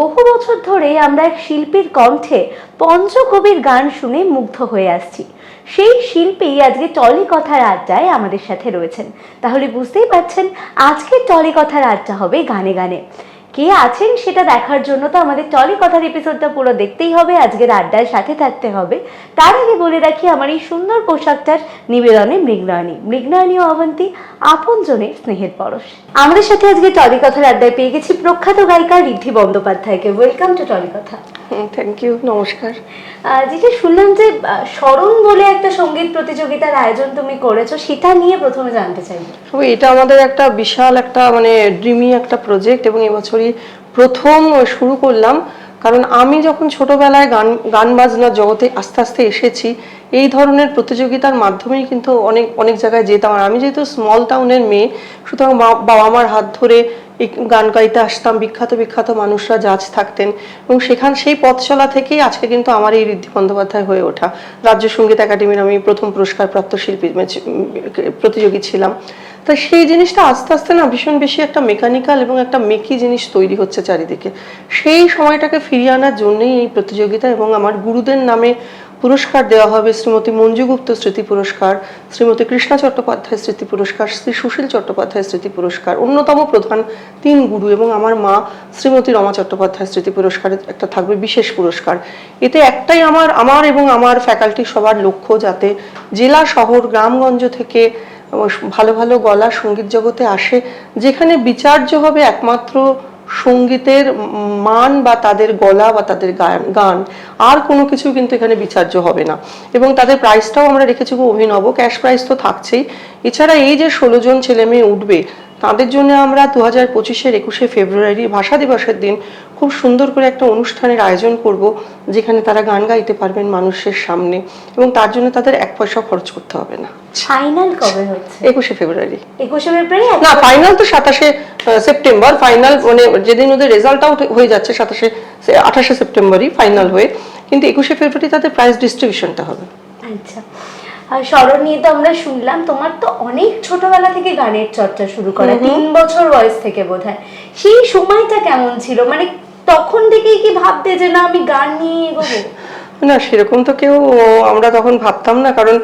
বহু বছর ধরে আমরা এক শিল্পীর কণ্ঠে পঞ্চকবির গান শুনে মুগ্ধ হয়ে আসছি। সেই শিল্পী আজকে টলি কথার আড্ডায় আমাদের সাথে রয়েছেন। তাহলে বুঝতেই পারছেন আজকে টলি কথার আড্ডা হবে গানে গানে। কে আছেন সেটা দেখার জন্য তো আমাদের টলি কথার এপিসোডটা পুরো দেখতেই হবে, আজকের আড্ডার সাথে থাকতে হবে। তার আগে বলে রাখি, আমার এই সুন্দর পোশাকটার নিবেদনে মৃগনয়নী। মৃগনয়নী ও অবন্তী আপনজনের স্নেহের পরশ। আমাদের সাথে আজকে টলি কথার আড্ডায় পেয়ে গেছি প্রখ্যাত গায়িকা ঋদ্ধি বন্দ্যোপাধ্যায়কে। Welcome to Tolly Kotha. Thank you নমস্কার। যেটা শুনলাম যে স্মরণ বলে একটা সংগীত প্রতিযোগিতার আয়োজন তুমি করেছ সেটা নিয়ে প্রথমে জানতে চাই। এটা আমাদের একটা বিশাল একটা মানে ড্রিমি একটা প্রজেক্ট এবং এবছরই প্রথম শুরু করলাম। কারণ আমি যখন ছোটবেলায় গান গান বাজনার জগতে আস্তে আস্তে এসেছি এই ধরনের প্রতিযোগিতার মাধ্যমেই কিন্তু অনেক অনেক জায়গায় যেতাম। আর আমি যেহেতু স্মল টাউনের মেয়ে সুতরাং বাবা মার হাত ধরে গান গাইতে আসতাম, বিখ্যাত বিখ্যাত মানুষরা জাজ থাকতেন এবং সেখান, সেই পথ চলা থেকেই আজকে কিন্তু আমার এই ঋদ্ধি বন্দ্যোপাধ্যায় হয়ে ওঠা। রাজ্য সংগীত একাডেমির আমি প্রথম পুরস্কার প্রাপ্ত শিল্পী প্রতিযোগী ছিলাম। তা সেই জিনিসটা আস্তে আস্তে না ভীষণ বেশি একটা মেকানিক্যাল এবং একটা মেকি জিনিস তৈরি হচ্ছে চারিদিকে। সেই সময়টাকে ফিরিয়ে আনার জন্যই এই প্রতিযোগিতা এবং আমার গুরুদের নামে পুরস্কার দেওয়া হবে শ্রীমতী মঞ্জু গুপ্ত স্মৃতি পুরস্কার, শ্রীমতী কৃষ্ণা চট্টোপাধ্যায় স্মৃতি পুরস্কার, শ্রী সুশীল চট্টোপাধ্যায় স্মৃতি পুরস্কার, অন্যতম প্রধান তিন গুরু এবং আমার মা শ্রীমতী রমা চট্টোপাধ্যায় স্মৃতি পুরস্কারের একটা থাকবে বিশেষ পুরস্কার। এতে একটাই আমার আমার এবং আমার ফ্যাকাল্টি সবার লক্ষ্য যাতে জেলা, শহর, গ্রামগঞ্জ থেকে ভালো ভালো গলা সংগীত জগতে আসে, যেখানে বিচার্য হবে একমাত্র সঙ্গীতের মান বা তাদের গলা বা তাদের গান- গান, আর কোনো কিছু কিন্তু এখানে বিচার্য হবে না। এবং তাদের প্রাইসটাও আমরা রেখেছি খুব অভিনব ক্যাশ প্রাইস তো থাকছেই। এছাড়া এই যে ষোলো জন ছেলে মেয়ে উঠবে তাদের জন্য আমরা দু হাজার পঁচিশের একুশে ফেব্রুয়ারি ভাষা দিবসের দিন খুব সুন্দর করে একটা অনুষ্ঠানের আয়োজন করব যেখানে তারা গান গাইতে পারবেন মানুষের সামনে এবং তার জন্য তাদের এক পয়সা খরচ করতে হবে না। ফাইনাল কবে হচ্ছে? একুশে ফেব্রুয়ারি। একুশে ফেব্রুয়ারি? না ফাইনাল তো সাতাশে সেপ্টেম্বর। ফাইনাল মানে যেদিন ওদের রেজাল্ট আউট হয়ে যাচ্ছে সাতাশে আঠাশে সেপ্টেম্বরই ফাইনাল হয়ে। কিন্তু একুশে ফেব্রুয়ারি তাদের প্রাইজ ডিস্ট্রিবিউশনটা হবে। আচ্ছা। স্মরণ নিয়ে তো আমরা শুনলাম তোমার তো অনেক ছোটবেলা থেকে গানের চর্চা শুরু করা তিন বছর বয়স থেকে বোধহয়। সেই সময়টা কেমন ছিল? মানে তখন থেকেই কি ভাবতে যে না আমি গান নিয়ে এগোবো? না সেরকম তো কেউ আমরা তখন ভাবতাম না কারণ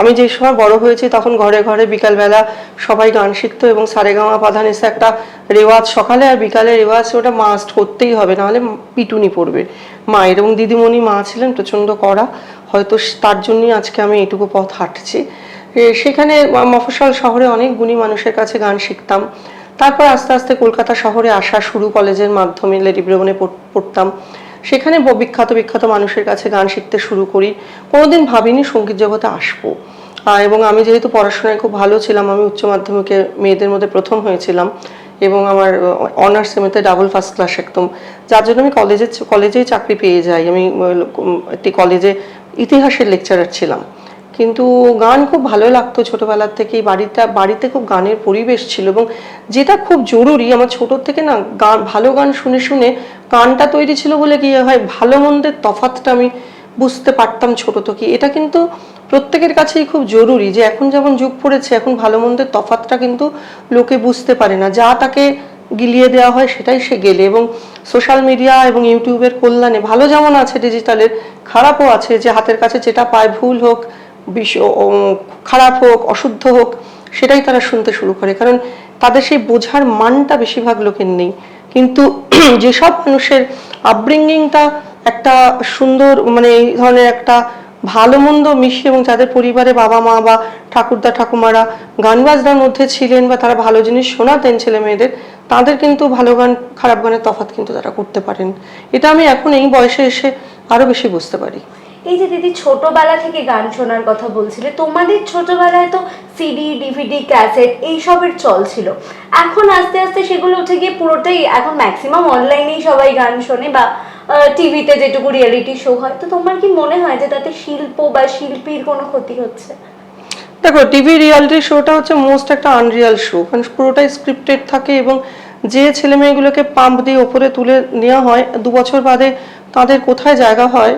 আমি যে সময় বড় হয়েছি তখন ঘরে ঘরে বিকালবেলা সবাই গান শিখতো এবং সারেগামা পাধান এসে একটা রেওয়াজ সকালে আর বিকালে রেওয়াজ ওটা মাস্ট করতেই হবে নাহলে পিটুনি পড়বে। মায়ের এবং দিদিমণি মা ছিলেন প্রচণ্ড কড়া। হয়তো তার জন্যই আজকে আমি এইটুকু পথ হাঁটছি। সেখানে মফস্বল শহরে অনেক গুণী মানুষের কাছে গান শিখতাম। তারপর আস্তে আস্তে কলকাতা শহরে আসা শুরু কলেজের মাধ্যমে লেডি ব্রেবনে পড়তাম। সেখানে বিখ্যাত বিখ্যাত মানুষের কাছে গান শিখতে শুরু করি। কোনোদিন ভাবিনি সংগীত জগতে আসব। এবং আমি যেহেতু পড়াশোনায় খুব ভালো ছিলাম, আমি উচ্চ মাধ্যমিকে মেয়েদের মধ্যে প্রথম হয়েছিলাম এবং আমার অনার্স সেমিতে ডাবল ফার্স্ট ক্লাস একদম। যার জন্য আমি কলেজে কলেজেই চাকরি পেয়ে যাই। আমি একটি কলেজে ইতিহাসের লেকচারার ছিলাম। কিন্তু গান খুব ভালো লাগতো ছোটবেলার থেকেই। বাড়িটা, বাড়িতে খুব গানের পরিবেশ ছিল এবং যেটা খুব জরুরি, আমার ছোটোর থেকে না গান ভালো গান শুনে শুনে গানটা তৈরি ছিল বলে কি হয়, ভালো মন্দের তফাতটা আমি বুঝতে পারতাম ছোটো থেকে। এটা কিন্তু প্রত্যেকের কাছেই খুব জরুরি যে এখন যেমন যুগ পড়েছে, এখন ভালো মন্দের তফাতটা কিন্তু লোকে বুঝতে পারে না। যা তাকে গিলিয়ে দেওয়া হয় সেটাই সে গেলে এবং সোশ্যাল মিডিয়া এবং ইউটিউবের কল্যাণে ভালো যেমন আছে ডিজিটালের খারাপও আছে যে হাতের কাছে যেটা পায় ভুল হোক খারাপ হোক, অশুদ্ধ হোক, সেটাই তারা শুনতে শুরু করে। কারণ তাদের সেই বোঝার মানটা বেশিরভাগ লোকের নেই। কিন্তু যেসব মানুষের আপব্রিঙ্গিংটা একটা সুন্দর মানে এই ধরনের একটা ভালো মন্দ মিশিয়ে এবং যাদের পরিবারে বাবা মা বা ঠাকুরদা, ঠাকুমারা গান বাজনার মধ্যে ছিলেন বা তারা ভালো জিনিস শোনাতেন ছেলে মেয়েদের, তাদের কিন্তু ভালো গান, খারাপ গানের তফাৎ কিন্তু তারা করতে পারেন। এটা আমি এখন এই বয়সে এসে আরও বেশি বুঝতে পারি। এই যে দিদি ছোটবেলা থেকে গান শোনার কথা বলছিলে তোমাদের ছোটবেলায় তো সিডি ডিভিডি ক্যাসেট এইসবের চল ছিল। এখন আস্তে আস্তে সেগুলো উঠে গিয়ে পুরোটাই এখন ম্যাক্সিমাম অনলাইনেই সবাই গান শোনে বা টিভিতে যেটুকু রিয়েলিটি শো হয়। তো তোমার কি মনে হয় যে তাতে শিল্প বা শিল্পীর কোনো ক্ষতি হচ্ছে? দেখো টিভি রিয়ালিটি শোটা হচ্ছে মোস্ট একটা আনরিয়াল শো কারণ পুরোটাই স্ক্রিপ্টেড থাকে এবং যে ছেলে মেয়েগুলোকে পাম্প দিয়ে ওপরে তুলে নেওয়া হয়, দু বছর বাদে তাদের কোথায় জায়গা হয়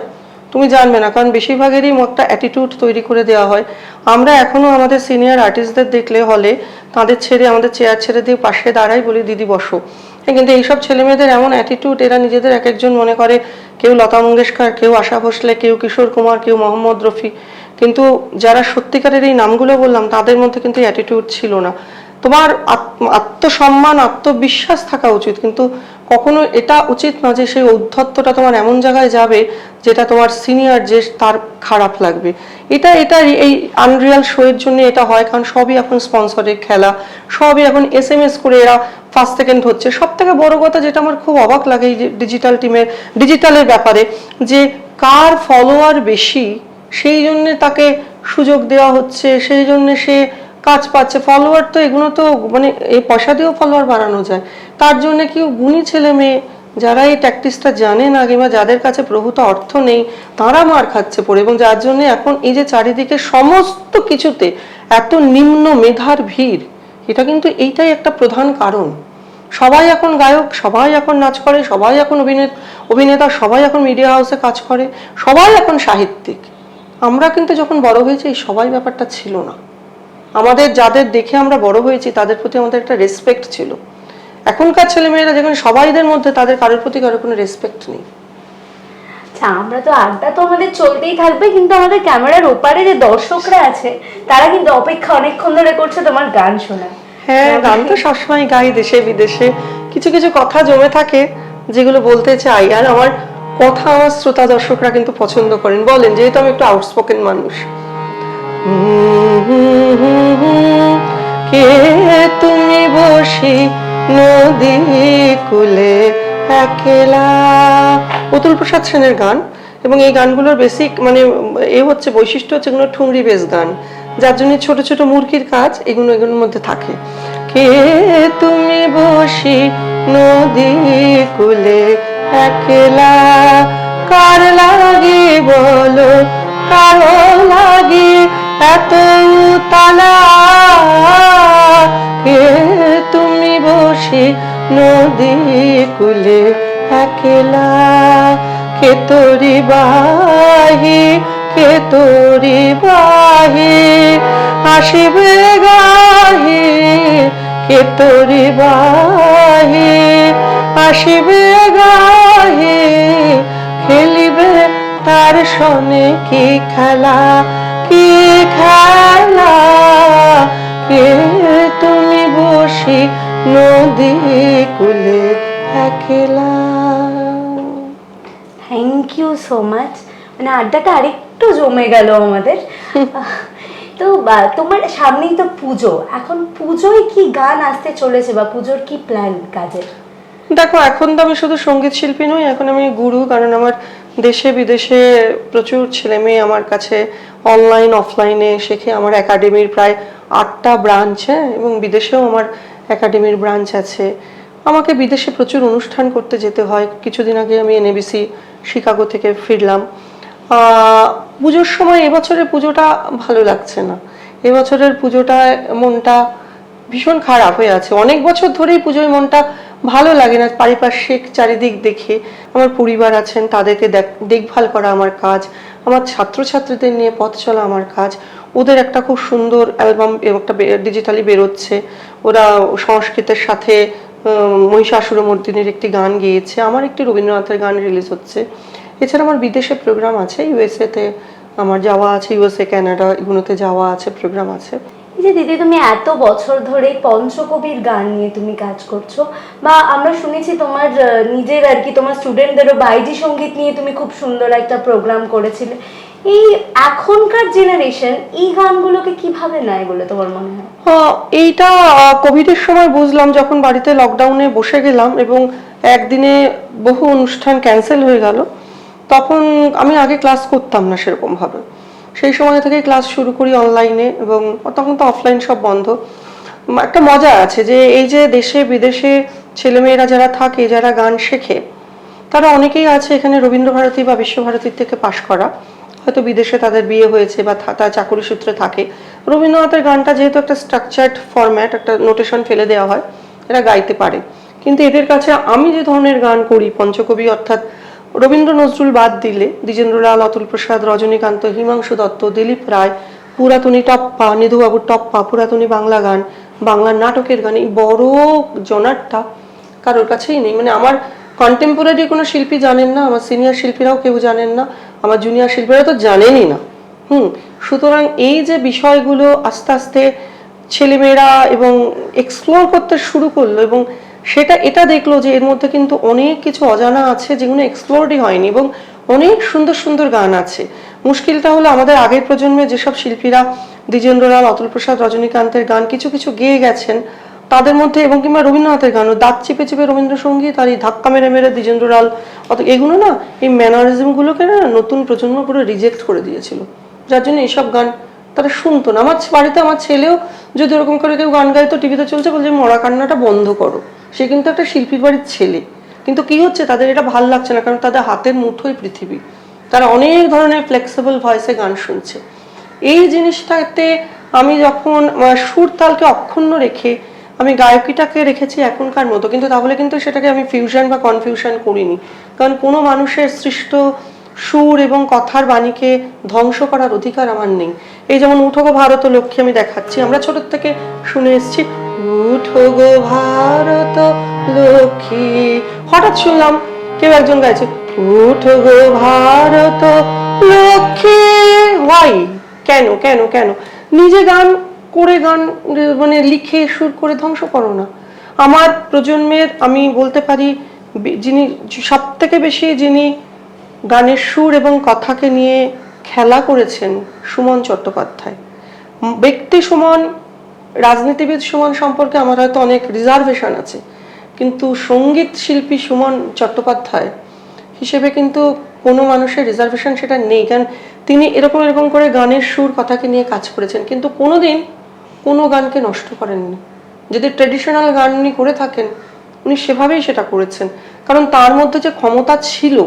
তুমি জানবে না, কারণ বেশিরভাগেরই একটা অ্যাটিটিউড তৈরি করে দেওয়া হয়। আমরা এখনও আমাদের সিনিয়র আর্টিস্টদের দেখলে হলে তাদের ছেড়ে, আমাদের চেয়ার ছেড়ে দিয়ে পাশে দাঁড়াই বলি, দিদি, বসো। কিন্তু এইসব ছেলে মেয়েদের এমন অ্যাটিটিউড এরা নিজেদের এক একজন মনে করে, কেউ লতা মঙ্গেশকর, কেউ আশা ভোসলে, কেউ কিশোর কুমার, কেউ মোহাম্মদ রফি। কিন্তু যারা সত্যিকারের এই নামগুলো বললাম, তাদের মধ্যে কিন্তু অ্যাটিটিউড ছিল না। তোমার আত্মসম্মান, আত্মবিশ্বাস থাকা উচিত। কিন্তু কখনো এটা উচিত না যে সেই ঔদ্ধত্যটা তোমার এমন জায়গায় যাবে যেটা তোমার সিনিয়র যে তার খারাপ লাগবে। এটা এটা এই আনরিয়াল শো এর জন্য এটা হয়, কারণ সবই এখন স্পন্সরের খেলা, সবই এখন এস এম এস করে এরা ফার্স্ট সেকেন্ড হচ্ছে। সব থেকে বড় কথা যেটা আমার খুব অবাক লাগে এই ডিজিটাল টিমের ডিজিটালের ব্যাপারে, যে কার ফলোয়ার বেশি, সেই জন্যে তাকে সুযোগ দেওয়া হচ্ছে, সেই জন্যে সে কাজ পাচ্ছে ফলোয়ার তো এগুলো তো মানে এই পয়সা দিয়েও ফলোয়ার বাড়ানো যায়। তার জন্য কি গুণী ছেলে মেয়ে যারা এই ট্যাকটিসটা জানে না কিংবা যাদের কাছে প্রভূত অর্থ নেই, তারা মার খাচ্ছে পড়ে এবং যার জন্য এখন এই যে চারিদিকে সমস্ত কিছুতে এত নিম্ন মেধার ভিড়, এটা কিন্তু এইটাই একটা প্রধান কারণ। সবাই এখন গায়ক, সবাই এখন নাচ করে, সবাই এখন অভিনেতা অভিনেতা, সবাই এখন মিডিয়া হাউসে কাজ করে, সবাই এখন সাহিত্যিক। আমরা কিন্তু যখন বড় হয়েছি এই সবাই ব্যাপারটা ছিল না। আমাদের যাদের দেখে আমরা বড় হয়েছি তাদের প্রতি আমাদের একটা রেসপেক্ট ছিল। এখনকার ছেলেমেয়েরা যেখানে সবাইদের মধ্যে তাদের কারোর প্রতি কারোর কোনো রেসপেক্ট নেই। আচ্ছা আমরা তো আড্ডা তো আমাদের চলতেই থাকবে কিন্তু আমাদের ক্যামেরার ওপারে যে দর্শকরা আছে তারা কিন্তু অপেক্ষা অনেকক্ষণ ধরে করছে তোমার গান শোনা হ্যাঁ গান তো সবসময় গাই দেশে বিদেশে। কিছু কিছু কথা জমে থাকে যেগুলো বলতে চাই। আর আমার কথা আমার শ্রোতা দর্শকরা কিন্তু পছন্দ করেন। বলেন যেহেতু আমি একটু আউটস্পোকেন মানুষ। কে তুমি বসি নদী কুলে একলা? অতুল প্রসাদ সেনের গান। এবং এই গানগুলোর বেসিক মানে এ হচ্ছে বৈশিষ্ট্য হচ্ছে এগুলো ঠুংরি বেশ গান। যার জন্য ছোট ছোট মুরগির কাজ এগুলো এগুলোর মধ্যে থাকে। কে তুমি বসি নদী কুলে একলা? কার লাগে বলো? কারও লাগে এত তালা কে তুমি বসে নদী কুলে একলা? কে তোরি বাহি, কে তোরি বাহি? আসিবে গাহি, কে তোরি বাহি? আসিবে গাহি, খেলিবে তার সনে কি খেলা? কি খেলা? কে তুমি বসি নদী কুলে একলা? থ্যাংক ইউ সো মাচ মানে আড্ডাটা আরেকটু জমে গেল আমাদের। তো বা, তোমার সামনেই তো পুজো। এখন পুজোয় কি গান আসতে চলেছে বা পুজোর কি প্ল্যান কাজের? দেখো এখন তো আমি শুধু সংগীত শিল্পী নই এখন আমি গুরু কারণ আমার দেশে বিদেশে প্রচুর ছেলে মেয়ে আমার কাছে অনলাইন অফলাইনে শেখে আমার একাডেমির প্রায় আটটা ব্রাঞ্চ হ্যাঁ এবং বিদেশেও আমার একাডেমির ব্রাঞ্চ আছে। আমাকে বিদেশে প্রচুর অনুষ্ঠান করতে যেতে হয়। কিছুদিন আগে আমি এনএবিসি শিকাগো থেকে ফিরলাম। পুজোর সময় এবছরের পুজোটা ভালো লাগছে না। এবছরের পুজোটা মনটা ভীষণ খারাপ হয়ে আছে। অনেক বছর ধরেই পুজোয় মনটা ভালো লাগে না। পারিপার্শ্বিক চারিদিক দেখে আমার পরিবার আছেন তাদেরকে দেখ- দেখভাল করা আমার কাজ আমার ছাত্রছাত্রীদের নিয়ে পথ চলা আমার কাজ। ওদের একটা খুব সুন্দর অ্যালবাম একটা ডিজিটালি বেরোচ্ছে। ওরা সংস্কৃতের সাথে উম, মহিষাসুরমর্দিনীর একটি গান গেয়েছে। আমার একটি রবীন্দ্রনাথের গান রিলিজ হচ্ছে। এছাড়া আমার বিদেশে প্রোগ্রাম আছে ইউএসএতে আমার যাওয়া আছে ইউএসএ ক্যানাডা এগুলোতে যাওয়া আছে প্রোগ্রাম আছে। যে দিদি, তুমি এত বছর ধরে পঞ্চকবির গান নিয়ে তুমি কাজ করছ বা আমরা শুনেছি তোমার নিজের আর কি, তোমার স্টুডেন্টদেরও বাইজি সংগীত নিয়ে তুমি খুব সুন্দর একটা প্রোগ্রাম করেছিলে। এই এখনকার জেনারেশন এই গানগুলোকে কীভাবে নেয় বলে তোমার মনে হয়? এইটা কোভিডের সময় বুঝলাম যখন বাড়িতে লকডাউনে বসে গেলাম এবং একদিনে বহু অনুষ্ঠান ক্যান্সেল হয়ে গেল, তখন আমি আগে ক্লাস করতাম না সেরকম ভাবে সেই সময় থেকে ক্লাস শুরু করি অনলাইনে এবং তখন তো অফলাইন সব বন্ধ। একটা মজা আছে যে এই যে দেশে, বিদেশে ছেলেমেয়েরা যারা থাকে, যারা গান শেখে, তারা অনেকেই আছে এখানে রবীন্দ্রভারতী বা বিশ্বভারতীর থেকে পাশ করা। হয়তো বিদেশে তাদের বিয়ে হয়েছে বা তারা চাকরি সূত্রে থাকে। রবীন্দ্রনাথের গানটা যেহেতু একটা স্ট্রাকচার্ড ফরম্যাট একটা নোটেশন ফেলে দেওয়া হয়, এরা গাইতে পারে। কিন্তু এদের কাছে আমি যে ধরনের গান করি, পঞ্চকবি অর্থাৎ রবীন্দ্র নজরুল বাদ দিলে দ্বিজেন্দ্রলাল, অতুল প্রসাদ, রজনীকান্ত, হিমাংশু দত্ত, দিলীপ রায়, পুরাতনী টপ্পা, নিধুবাবুর টপ্পা, পুরাতনী বাংলা গান, বাংলা নাটকের গান এই বড় জনারটা কারোর কাছেই নেই। মানে আমার কন্টেম্পোরারি কোনো শিল্পী জানেন না, আমার সিনিয়র শিল্পীরাও কেউ জানেন না, আমার জুনিয়র শিল্পীরা তো জানেনই না। হুম, সুতরাং এই যে বিষয়গুলো আস্তে আস্তে ছেলেমেয়েরা এবং এক্সপ্লোর করতে শুরু করল এবং সেটা এটা দেখল যে এর মধ্যে কিন্তু অনেক কিছু অজানা আছে যেগুলো এক্সপ্লোরই হয়নি এবং অনেক সুন্দর সুন্দর গান আছে। মুশকিলটা হলো আমাদের আগের প্রজন্মে যেসব শিল্পীরা দ্বিজেন্দ্রলাল অতুল প্রসাদ, রজনীকান্তের গান কিছু কিছু গেয়ে গেছেন, তাদের মধ্যে এবং কিংবা রবীন্দ্রনাথের গানও, দাঁত চেপে চেপে রবীন্দ্রসঙ্গীত আর এই ধাক্কা মেরে মেরে দ্বিজেন্দ্রলাল অত এগুলো না এই ম্যানারিজমগুলোকে না নতুন প্রজন্ম পুরো রিজেক্ট করে দিয়েছিল। যার জন্য এইসব গান তারা শুনতো না। আমার বাড়িতে আমার ছেলেও যদি ওরকম করে কেউ গান গাইতো, টিভিতে চলছে বলছে, মরা কান্নাটা বন্ধ করো। সে কিন্তু একটা শিল্পীর বাড়ির ছেলে। কিন্তু কি হচ্ছে? তাদের এটা ভালো লাগছে না, কারণ তাদের হাতের মুঠোই পৃথিবী। তারা অনেক ধরনের ফ্লেক্সিবল ভয়েসে গান শুনছে। এই জিনিসটাতে আমি যখন সুর তালকে অক্ষুণ্ণ রেখে আমি গায়কিটাকে রেখেছি এখনকার মতো, কিন্তু তাহলে কিন্তু সেটাকে আমি ফিউশন বা কনফিউশন করিনি। কারণ কোনো মানুষের সৃষ্ট সুর এবং কথার বাণীকে ধ্বংস করার অধিকার আমার নেই। এই যেমন উঠো গো ভারত লক্ষ্মী আমি দেখাচ্ছি। আমরা ছোট থেকে শুনে এসেছি উঠো গো ভারত লক্ষ্মী। হঠাৎ শুনলাম কেউ একজন গাইছে, উঠো গো ভারত লক্ষ্মী। ওয়াই কেন কেন কেন? নিজে গান করে গান মানে লিখে সুর করে ধ্বংস করো না। আমার প্রজন্মের, আমি বলতে পারি যিনি সব থেকে বেশি যিনি গানের সুর এবং কথাকে নিয়ে খেলা করেছেন সুমন চট্টোপাধ্যায়। ব্যক্তি সমান রাজনীতিবিদ সুমন সম্পর্কে আমার হয়তো অনেক রিজার্ভেশন আছে। কিন্তু সংগীত শিল্পী সুমন চট্টোপাধ্যায় হিসেবে কিন্তু কোনো মানুষের রিজার্ভেশন সেটা নেই। কারণ তিনি এরকম এরকম করে গানের সুর কথাকে নিয়ে কাজ করেছেন, কিন্তু কোনোদিন কোনো গানকে নষ্ট করেননি। যদি ট্রেডিশনাল গান উনি করে থাকেন, উনি সেভাবেই সেটা করেছেন। কারণ তার মধ্যে যে ক্ষমতা ছিল,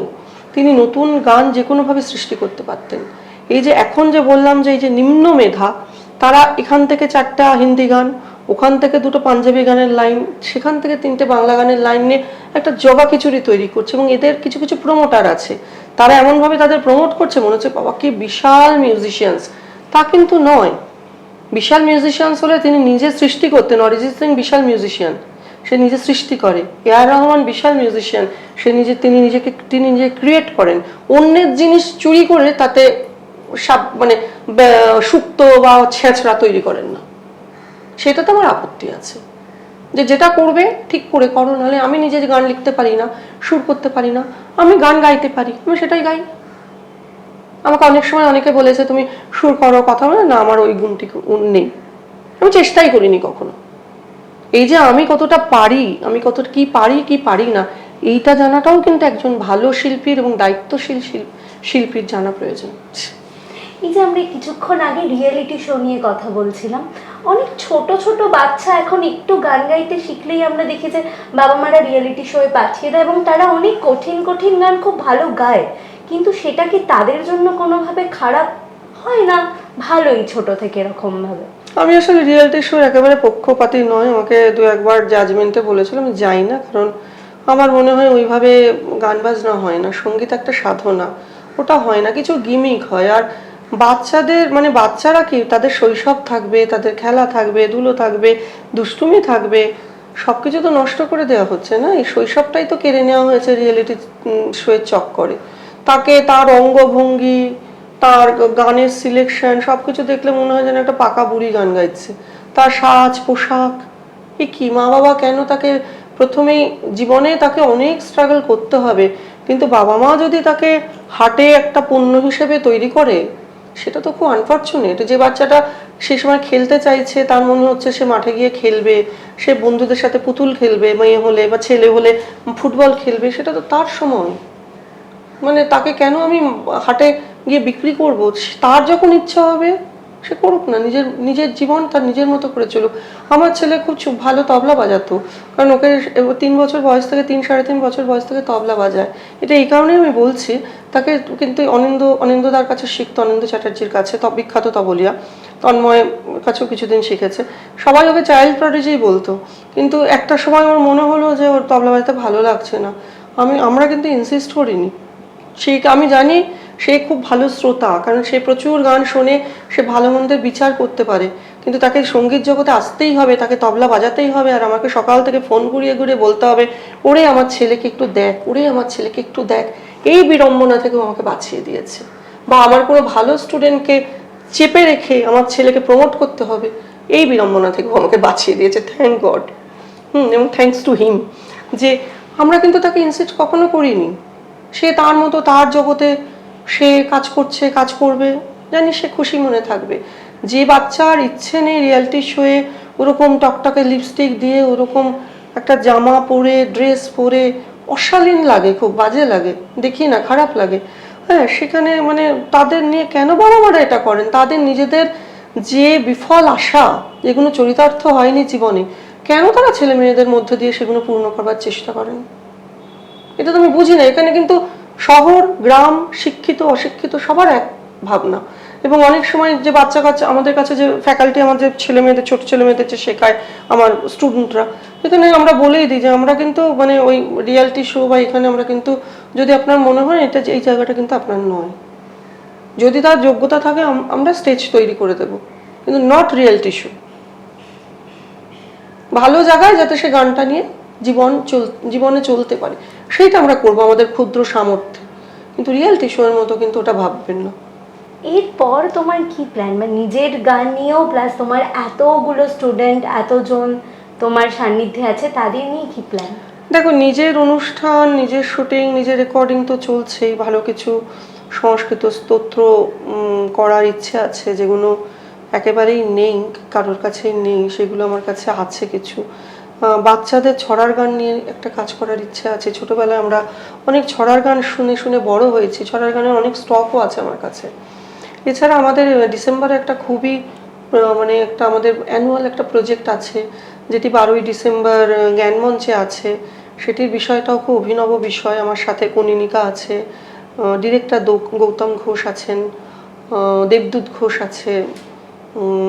তিনি নতুন গান যে কোনোভাবে সৃষ্টি করতে পারতেন। এই যে এখন যে বললাম যে এই যে নিম্ন মেধা তারা এখান থেকে চারটা হিন্দি গান, ওখান থেকে দুটো পাঞ্জাবি গানের লাইন সেখান থেকে তিনটে বাংলা গানের লাইন নিয়ে একটা জগা খিচুড়ি তৈরি করছে এবং এদের কিছু কিছু প্রমোটার আছে। তারা এমনভাবে তাদের প্রমোট করছে, মনে হচ্ছে, বাবা, কি বিশাল মিউজিশিয়ানস তা কিন্তু নয়। বিশাল মিউজিশিয়ানস হলে তিনি নিজে সৃষ্টি করতেন, অরিজিৎ সিং বিশাল মিউজিশিয়ান সে নিজে সৃষ্টি করে। এ আর রহমান বিশাল মিউজিশিয়ান সে নিজে, তিনি নিজেকে, তিনি নিজে ক্রিয়েট করেন। অন্যের জিনিস চুরি করে তাতে সাব মানে সুপ্ত বা ছেঁচড়া তৈরি করেন না। সেটাতে আমার আপত্তি আছে। যে যেটা করবে, ঠিক করে করো, নাহলে আমি নিজে গান লিখতে পারি না, সুর করতে পারি না, আমি গান গাইতে পারি, আমি সেটাই গাই। আমাকে অনেক সময় অনেকে বলেছে, তুমি সুর করো, কথা বলে। না, আমার ওই গুণটি গুণ নেই। আমি চেষ্টাই করিনি কখনো। এই যে আমি কতটা পারি, আমি কত, কি পারি কি পারি না, এইটা জানাটাও কিন্তু একজন ভালো শিল্পীর এবং দায়িত্বশীল শিল- শিল্পীর জানা প্রয়োজন। এই যে আমরা কিছুক্ষণ আগে রিয়েলিটি শো নিয়ে কথা বলছিলাম, অনেক ছোট ছোট বাচ্চা এখন একটু গান গাইতে শিখলেই আমরা দেখি যে বাবা মারা রিয়েলিটি শোয়ে পাঠিয়ে দেয় এবং তারা অনেক কঠিন কঠিন গান খুব ভালো গায়। কিন্তু সেটা কি তাদের জন্য কোনোভাবে খারাপ? হয় না, ভালোই ছোট থেকে এরকম ভাবে। আমি আসলে রিয়েলিটি শোর একেবারে পক্ষপাতী নয় আমাকে দু একবার জাজমেন্টে বলেছিল, আমি যাই না, কারণ আমার মনে হয় ওইভাবে গান বাজনা হয় না, সংগীত একটা সাধনা, ওটা হয় না, কিছু গিমিক হয়। আর বাচ্চাদের মানে বাচ্চারা কি, তাদের শৈশব থাকবে, তাদের খেলা থাকবে ধুলো থাকবে, দুষ্টুমি থাকবে, সবকিছু তো নষ্ট করে দেওয়া হচ্ছে না? এই শৈশবটাই তো কেড়ে নেওয়া হয়েছে রিয়েলিটি শোয়ের চক্করে। তাকে তার অঙ্গভঙ্গি, তার গানের সিলেকশন সব কিছু দেখলে মনে হয় যেন একটা পাকা বুড়ি গান গাইছে। তার সাজ, পোশাক, এ কি মা বাবা কেন তাকে প্রথমেই, জীবনে তাকে অনেক স্ট্রাগল করতে হবে, কিন্তু বাবা মা যদি তাকে হাটে একটা পণ্য হিসেবে তৈরি করে সেটা তো খুব আনফর্চুনেট যে বাচ্চাটা সে সময় খেলতে চাইছে, তার মনে হচ্ছে সে মাঠে গিয়ে খেলবে, সে বন্ধুদের সাথে পুতুল খেলবে, মেয়ে হলে বা ছেলে হলে ফুটবল খেলবে, সেটা তো তার সময়। মানে তাকে কেন আমি হাটে গিয়ে বিক্রি করব? তার যখন ইচ্ছা হবে সে করুক না, নিজের নিজের জীবন তার নিজের মতো করে চলুক। আমার ছেলে খুব ভালো তবলা বাজাতো, কারণ ওকে তিন বছর বয়স থেকে, তিন, সাড়ে তিন বছর বয়স থেকে তবলা বাজায়। এটা এই কারণেই আমি বলছি, তাকে কিন্তু অনিন্দ, অনিন্দদার কাছে শিখতো, অনিন্দ চ্যাটার্জির কাছে তব বিখ্যাত তবলিয়া। তন্ময় কাছেও কিছুদিন শিখেছে। সবাই ওকে চাইল্ড প্রডিজেই বলতো, কিন্তু একটা সময় ওর মনে হলো যে ওর তবলা বাজাতে ভালো লাগছে না। আমি, আমরা কিন্তু ইনসিস্ট করিনি। সে আমি জানি সে খুব ভালো শ্রোতা, কারণ সে প্রচুর গান শোনে, সে ভালো মন্দের বিচার করতে পারে। কিন্তু তাকে সংগীত জগতে আসতেই হবে, তাকে তবলা বাজাতেই হবে, আর আমাকে সকাল থেকে ফোন ঘুরিয়ে ঘুরিয়ে বলতে হবে, ওরে আমার ছেলেকে একটু দেখ, ওরে আমার ছেলেকে একটু দেখ। এই বিড়ম্বনা থেকে ও আমাকে বাঁচিয়ে দিয়েছে। বা আমার কোনো ভালো স্টুডেন্টকে চেপে রেখে আমার ছেলেকে প্রমোট করতে হবে, এই বিড়ম্বনা থেকে ও আমাকে বাঁচিয়ে দিয়েছে থ্যাংক গড হুম, এবং থ্যাংকস টু হিম যে আমরা কিন্তু তাকে ইনসিস্ট কখনো করিনি। সে তার মতো তার জগতে সে কাজ করছে, কাজ করবে, জানি সে খুশি মনে থাকবে। যে বাচ্চার ইচ্ছে নেই রিয়ালিটি শোয়ে ওরকম টকটকে লিপস্টিক দিয়ে, ওরকম একটা জামা পরে ড্রেস পরে, অশালীন লাগে, খুব বাজে লাগে, দেখি না, খারাপ লাগে। হ্যাঁ সেখানে মানে তাদের নিয়ে কেন বাবা মারা এটা করেন? তাদের নিজেদের যে বিফল আশা, যেগুলো চরিতার্থ হয়নি জীবনে, কেন তারা ছেলে মেয়েদের মধ্যে দিয়ে সেগুলো পূর্ণ করবার চেষ্টা করেন? এটা তো আমি বুঝি না। এখানে কিন্তু শহর, গ্রাম, শিক্ষিত, অশিক্ষিত সবার এক ভাবনা। এবং অনেক সময় যে বাচ্চা কাচ্চা, আমাদের কাছে যে ফ্যাকাল্টি আমাদের ছেলে মেয়েদের, ছোট ছেলে মেয়েদের যে শেখায় আমার স্টুডেন্টরা এখানে আমরা বলেই দিই যে আমরা কিন্তু মানে ওই রিয়ালিটি শো বা এখানে আমরা কিন্তু যদি আপনার মনে হয় এটা যে এই জায়গাটা কিন্তু আপনার নয়। যদি তার যোগ্যতা থাকে আমরা স্টেজ তৈরি করে দেব। কিন্তু নট রিয়েলিটি শো ভালো জায়গায় যাতে সে গানটা নিয়ে জীবন চল জীবনে চলতে পারে। সেইটা আমরা করব আমাদের ক্ষুদ্র সামর্থ্যে। কিন্তু রিয়েলিটি শো এর মতো কিন্তু ওটা ভাববেন না। এরপর তোমার কি প্ল্যান মানে নিজের গান নিয়েও প্লাস তোমার এতগুলো স্টুডেন্ট এতজন তোমার সান্নিধ্যে আছে তাদের নিয়ে কি প্ল্যান দেখো নিজের অনুষ্ঠান নিজের শুটিং নিজের রেকর্ডিং তো চলছেই। ভালো কিছু সংস্কৃত স্তোত্র করার ইচ্ছে আছে যেগুলো একেবারেই নেই কারোর কাছেই নেই সেগুলো আমার কাছে আছে কিছু। বাচ্চাদের ছড়ার গান নিয়ে একটা কাজ করার ইচ্ছে আছে। ছোটবেলায় আমরা অনেক ছড়ার গান শুনে শুনে বড় হয়েছি। ছড়ার গানের অনেক স্টকও আছে আমার কাছে। এছাড়া আমাদের ডিসেম্বরে একটা খুবই মানে একটা আমাদের অ্যানুয়াল একটা প্রজেক্ট আছে, যেটি বারোই ডিসেম্বর জ্ঞানমঞ্চে আছে। সেটির বিষয়টাও খুব অভিনব বিষয়। আমার সাথে কনিনিকা আছে ডিরেক্টর গৌতম ঘোষ আছেন দেবদূত ঘোষ আছে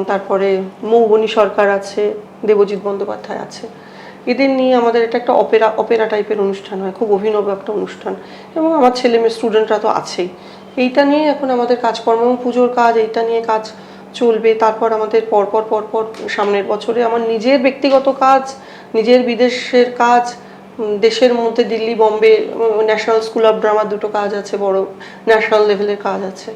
তারপরে মৌবনী সরকার আছে। দেবজিৎ বন্দ্যোপাধ্যায় আছে। এদের নিয়ে আমাদের এটা একটা অপেরা অপেরা টাইপের অনুষ্ঠান হয়, খুব অভিনব একটা অনুষ্ঠান। এবং আমার ছেলে মেয়ে স্টুডেন্টরা তো আছেই। এইটা নিয়ে এখন আমাদের কাজকর্ম এবং পুজোর কাজ, এইটা নিয়ে কাজ চলবে। তারপর আমাদের পরপর পরপর সামনের বছরে আমার নিজের ব্যক্তিগত কাজ, নিজের বিদেশের কাজ দেশের মধ্যে Delhi, Bombay national school of ড্রামার দুটো কাজ আছে, বড় ন্যাশনাল লেভেলের কাজ আছে।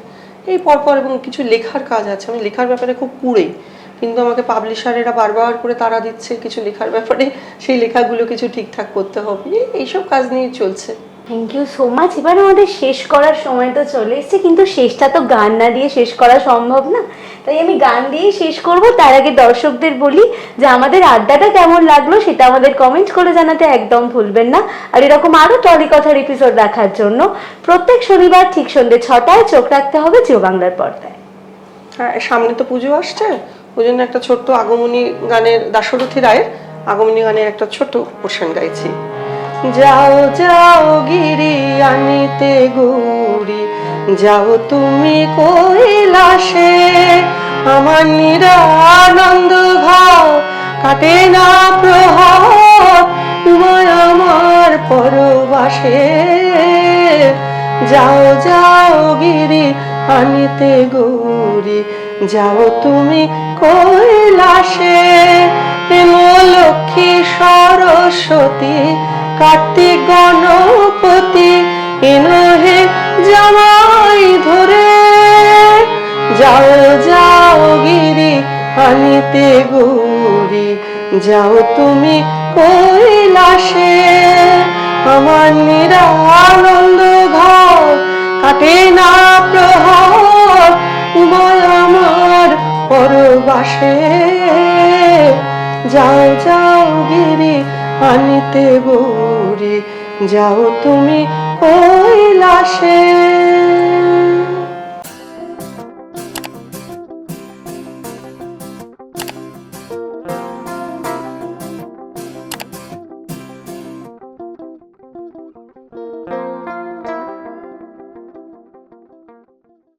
এই পরপর এবং কিছু লেখার কাজ আছে। আমি লেখার ব্যাপারে খুব কুড়েই। কিন্তু আমাকে পাবলিশারেরা বারবার করে তারা দিচ্ছে কিছু লেখার ব্যাপারে সেই লেখাগুলো কিছু ঠিকঠাক করতে হবে। এই- এইসব কাজ নিয়ে চলছে। থ্যাংক ইউ সো মাচ এবার আমাদের শেষ করার সময় তো চলে এসেছে কিন্তু শেষটা তো গান না দিয়ে শেষ করা সম্ভব না। তাই আমি গান দিয়েই শেষ করব। তার আগে দর্শকদের বলি যে আমাদের আড্ডাটা কেমন লাগল সেটা আমাদের কমেন্ট করে জানাতে একদম ভুলবেন না। আর এরকম আরও টলি কথার এপিসোড দেখার জন্য প্রত্যেক শনিবার ঠিক সন্ধ্যে ছটায় চোখ রাখতে হবে জিও বাংলার পর্দায়। হ্যাঁ সামনে তো পুজো আসছে। ওই জন্য একটা ছোট্ট আগমনী গানের দাশরথী রায়ের আগমনী গানের একটা ছোট্ট পোর্শন গাইছি। যাও যাও গিরি, আনিতে গৌরি, যাও তুমি কৈলাসে, আমার নিরানন্দ ভাও কাটে না প্রভাব তোমার আমার পরবাসে। যাও যাও গিরি, আনিতে গৌরি, যাও তুমি কৈলাসে লক্ষ্মী সরস্বতী, কার্তিক গণপতি, এনো হে জামাই ধরে। যাও যাও গিরি আনিতে গৌরি যাও তুমি কৈলাসে পরবাসে যাও যাও গিরি আনিতে গৌরি যাও তুমি কৈলাসে।